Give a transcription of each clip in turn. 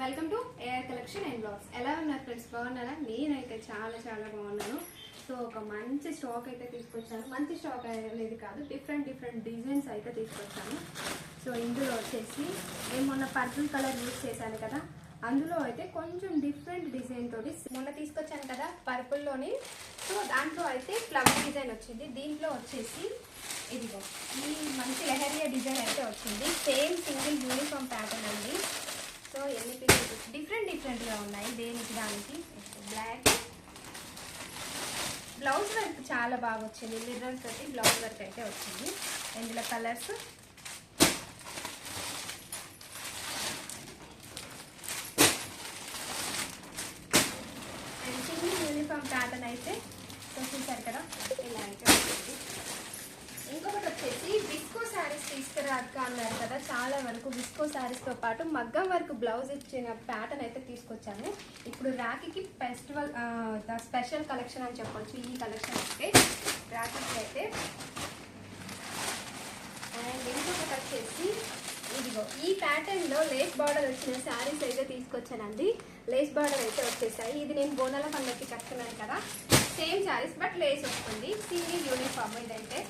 Welcome to A R collection and blogs ఎలా ఉన్నారు friends బాగున్నారా? నేనైతే చాలా చాలా బాగున్నాను. సో ఒక మంచి స్టాక్ అయితే తీసుకొచ్చాను. మంచి స్టాక్ అనేది కాదు డిఫరెంట్ డిఫరెంట్ డిజైన్స్ అయితే తీసుకొచ్చాను. సో ఇందులో వచ్చేసి నేను మొన్న పర్పుల్ కలర్ యూజ్ చేశాను కదా. అందులో అయితే కొంచెం డిఫరెంట్ డిజైన్ తోటి మొన్న తీసుకొచ్చాను కదా పర్పుల్లోని సో దాంట్లో అయితే ఫ్లవర్ డిజైన్ వచ్చింది. దీంట్లో వచ్చేసి ఇదిగో ఈ మంచి లెహరియా డిజైన్ అయితే వచ్చింది. సేమ్ సింగిల్ యూనిఫామ్ ప్యాటర్న్ అండి. సో ఎన్ని పీసెస్ డిఫరెంట్ డిఫరెంట్గా ఉన్నాయి. దేనికి దానికి? బ్లాక్ బ్లౌజ్ వర్క్ చాలా బాగా వచ్చింది. మిర్రర్ తోటి బ్లౌజ్ వర్క్ అయితే వచ్చింది. ఇందులో colours and single uniform pattern అయితే చూసేసారు కదా? ఇలా అయితే వచ్చింది. ఇంకొకటి వచ్చేసి తీసుకురా అక్క అన్నారు కదా చాలా వరకు విస్కో శారీస్తో పాటు మగ్గం వరకు బ్లౌజ్ ఇచ్చిన ప్యాటర్న్ అయితే తీసుకొచ్చాను. ఇప్పుడు రాఖీకి ఫెస్టివల్ ద స్పెషల్ కలెక్షన్ అని చెప్పొచ్చు. ఈ కలెక్షన్ అయితే రాఖీకి అయితే. అండ్ ఇంకొకటి వచ్చేసి ఇదిగో ఈ ప్యాటర్న్లో లేస్ బార్డర్ వచ్చిన శారీస్ అయితే తీసుకొచ్చానండి. లేస్ బార్డర్ అయితే వచ్చేసాయి. ఇది నేను బోనాల పండుగకి కట్టుకున్నాను కదా. సేమ్ శారీస్ బట్ లేస్ వస్తుంది. సింగిల్ యూనిఫామ్ ఇదైతే.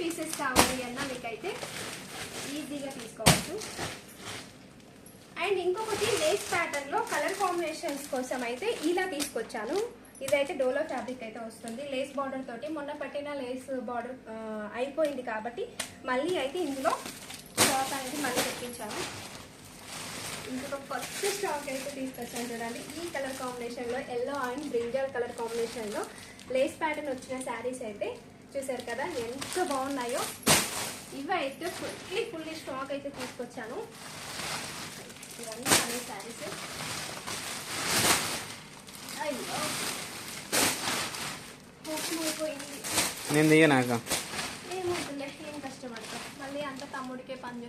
పీసెస్ కావాలి అన్న మీకైతే ఈజీగా తీసుకోవచ్చు. అండ్ ఇంకొకటి లేస్ ప్యాటర్న్లో కలర్ కాంబినేషన్స్ కోసం అయితే ఇలా తీసుకొచ్చాను. ఇదైతే డోలో ఫ్యాబ్రిక్ అయితే వస్తుంది. లేస్ బార్డర్ తోటి మొన్న పట్టిన లేస్ బార్డర్ అయిపోయింది కాబట్టి మళ్ళీ అయితే ఇందులో స్టాక్ అనేది మళ్ళీ తెప్పించాను. ఇంకొక ఫస్ట్ స్టాక్ అయితే తీసుకొచ్చాను చూడండి. ఈ కలర్ కాంబినేషన్లో ఎల్లో అండ్ బ్రింజర్ కలర్ కాంబినేషన్లో లేస్ ప్యాటర్న్ వచ్చిన శారీస్ అయితే చూసారు కదా ఎంత బాగున్నాయో. ఇవి అయితే ఫుల్లీ ఫుల్లీ స్టాక్ అయితే తీసుకొచ్చాను. ఇవన్నీ అనే శారీస్. అయ్యో. అయిపోయింది. నేను దిగనాక ఏం మళ్ళీ అంత తమ్ముడికే పని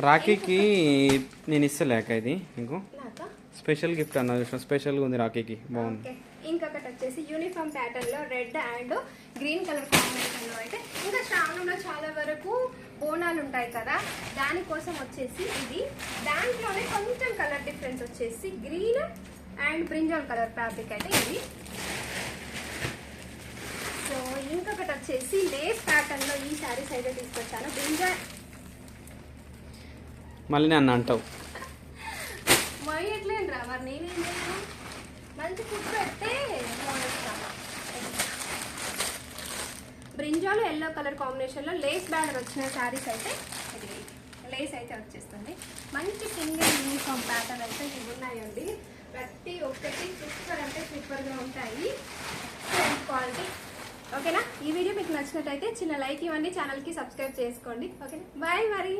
రాఖీకి నేను ఇస్తలేక ఇది నాకా? స్పెషల్ గిఫ్ట్ అన్న చూసిన స్పెషల్గా ఉంది రాఖీకి. బాగుంది. ఇంకొకటి వచ్చేసి యూనిఫామ్ ప్యాటర్న్లో రెడ్ అండ్ గ్రీన్ కలర్ కాంబినేషన్లో అయితే ఇంకా శ్రావణంలో చాలా వరకు బోనాలు ఉంటాయి కదా దానికోసం వచ్చేసి ఇది. దాంట్లోనే కొంచెం కలర్ డిఫరెన్స్ వచ్చేసి green and brinjal colour fabric అయితే ఇది. సో ఇంకొకటి వచ్చేసి లేస్ ప్యాటర్న్లో ఈ శారీస్ అయితే తీసుకొచ్చాను. బ్రింజల్ మళ్ళీ నన్ను అంటావు. మొయ్యట్లేను రా చేయను మంచి ఫుడ్ పెడితే మోడేస్తాను బ్రింజాలు ఎల్లో కలర్ కాంబినేషన్లో లేస్ బ్యాడర్ వచ్చిన శారీస్ అయితే ఇది. లేస్ అయితే వచ్చేస్తుంది. మంచి సింగిల్ యూనిఫామ్ ప్యాటర్న్ అయితే ఇవి ఉన్నాయండి. ప్రతి ఒక్కటి సూపర్ అంటే సూపర్గా ఉంటాయి. క్వాలిటీ ఓకేనా? ఈ వీడియో మీకు నచ్చినట్టయితే చిన్న లైక్ ఇవ్వండి ఛానల్కి సబ్స్క్రైబ్ చేసుకోండి. ఓకేనా? బాయ్ మరి